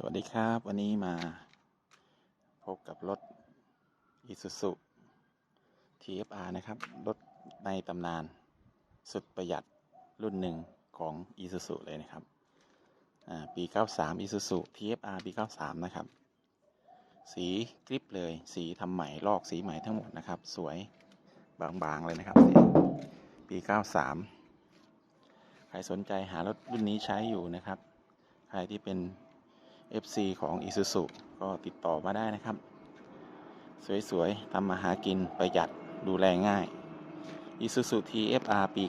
สวัสดีครับ วันนี้มาพบกับรถ Isuzu TFR นะครับ รถในตำนานสุดประหยัดรุ่นหนึ่งของ Isuzu เลยนะครับอ่าปี 93 Isuzu TFR ปี 93 นะครับ สีกริปเลย สีทำใหม่ลอกสีใหม่ทั้งหมดนะครับ สวยบางๆ เลยนะครับสีปี 93 ใครสนใจหารถรุ่นนี้ใช้อยู่นะครับ ใครที่เป็น FC ของ Isuzu ก็ติดต่อมาได้นะครับ สวยๆทำมาหากินประหยัดดูแลง่าย Isuzu TFR ปี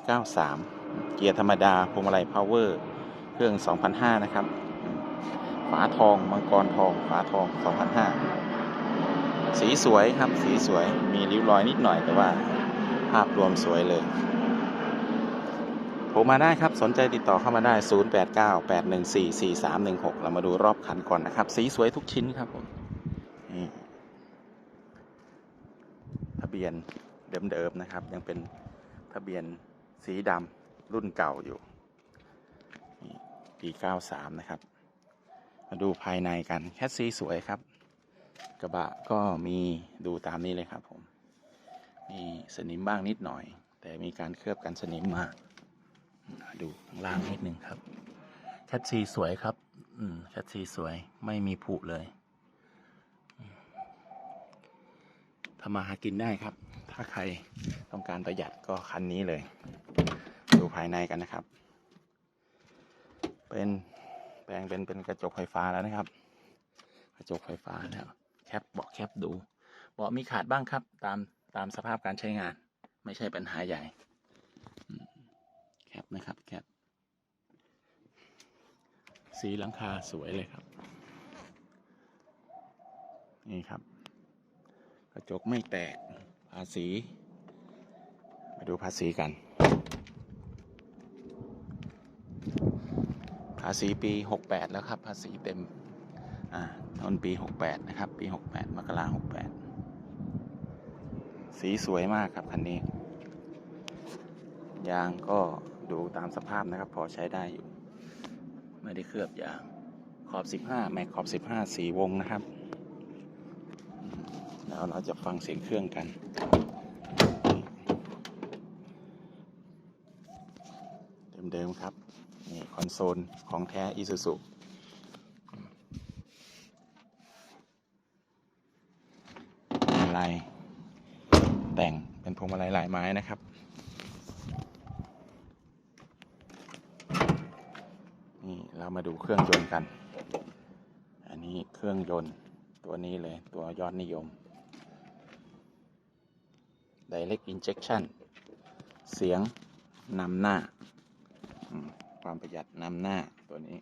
93 เกียร์ธรรมดาพวงมาลัย Power เครื่อง 2005 นะครับ ฝาทอง มังกรทอง ฝาทอง 2005 สีสวยครับ สีสวย มีริ้วรอยนิดหน่อยแต่ว่าภาพรวมสวยเลย รมาได้ครับ สนใจติดต่อเข้ามาได้ 0898144316 เรามาดูรอบคันก่อนนะครับ สีสวยทุกชิ้นครับผมทะเบียนเดิมๆนะครับ ยังเป็นทะเบียนสีดำรุ่นเก่าอยู่ปี93 นะครับ มาดูภายในกันแคสซีสวยครับ กระบะก็มีดูตามนี้เลยครับผมมีสนิมบ้างนิดหน่อย แต่มีการเคลือบกันสนิมมาก ดูข้างล่างนิดนึงครับแคทซีสวยครับ อืมแคทซีสวยไม่มีผุเลยทำมาหากินได้ครับ ถ้าใครต้องการประหยัดก็คันนี้เลย ดูภายในกันนะครับ เป็นแปลงเป็นเป็นกระจกไฟฟ้าแล้วนะครับ กระจกไฟฟ้าแล้วแคปเบาะแคปดูเบาะมีขาดบ้างครับ ตามตามสภาพการใช้งาน ไม่ใช่ปัญหาใหญ่ ปนะครับแคปสีหลังคาสวยเลยครับ นี่ครับ กระจกไม่แตกภาษีมาดูภาษีกัน ภาษีปี 68 แล้วครับ ภาษีเต็ม อ่าต้นปี 68 นะครับ ปี 68 มกรา68 สีสวยมากครับคันนี้ ยางก็ ดูตามสภาพนะครับ พอใช้ได้อยู่ ไม่ได้เคลือบยางขอบ 15 แม็กขอบ 15 สีวงนะครับ แล้วเราจะฟังเสียงเครื่องกันเดิมๆครับ นี่คอนโซลของแท้ Isuzu พวงมายแต่งเป็นพวงมาลัยหลายไม้นะครับ นี่ เรามาดูเครื่องยนต์กัน อันนี้เครื่องยนต์ตัวนี้เลยตัวยอดนิยม Direct Injection เสียงนำหน้า ความประหยัดนำหน้าตัวนี้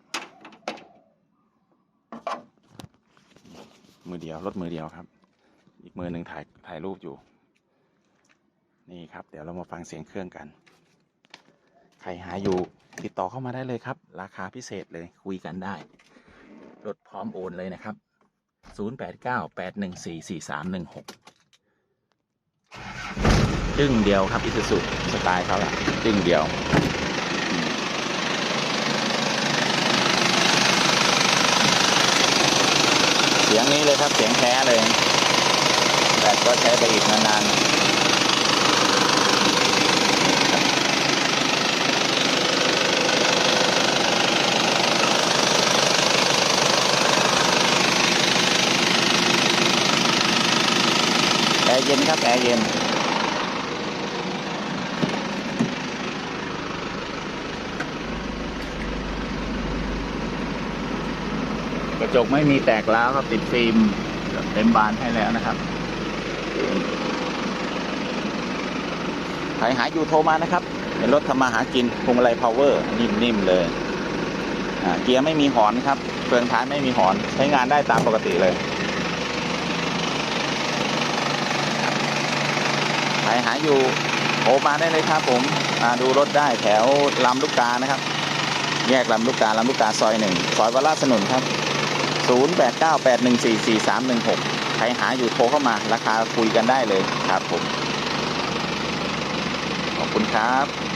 มือเดียวรถมือเดียวครับ อีกมือหนึ่งถ่ายถ่ายรูปอยู่ นี่ครับ เดี๋ยวเรามาฟังเสียงเครื่องกัน ใครหาอยู่ ติดต่อเข้ามาได้เลยครับ ราคาพิเศษเลยคุยกันได้รถพร้อมโอนเลยนะครับ 0898144316จึ้งเดียวครับอิสุสุสไตล์เขาละจึ้งเดียวเสียงนี้เลยครับเสียงแท้เลยแบตก็ใช้ไปอีกนานๆ เย็นครับแอร์เย็นกระจกไม่มีแตกร้าวครับติดฟิล์มเต็มบานให้แล้วนะครับใครหาอยู่โทรมานะครับ เป็นรถทำมาหากินพวงมาลัยพาวเวอร์นิ่มๆเลยเกียร์ไม่มีหอนครับเฟืองท้ายไม่มีหอน ใช้งานได้ตามปกติเลย ครหาอยู่โทรมาได้เลยครับผมมาดูรถได้แถวลำลูกกานะครับ แยกลำลูกกาลำลูกกาซอยหนึ่งซอยวัดลาสนุนครับ 0898144316 ใครหาอยู่โทรเข้ามาราคาคุยกันได้เลยครับผม ขอบคุณครับ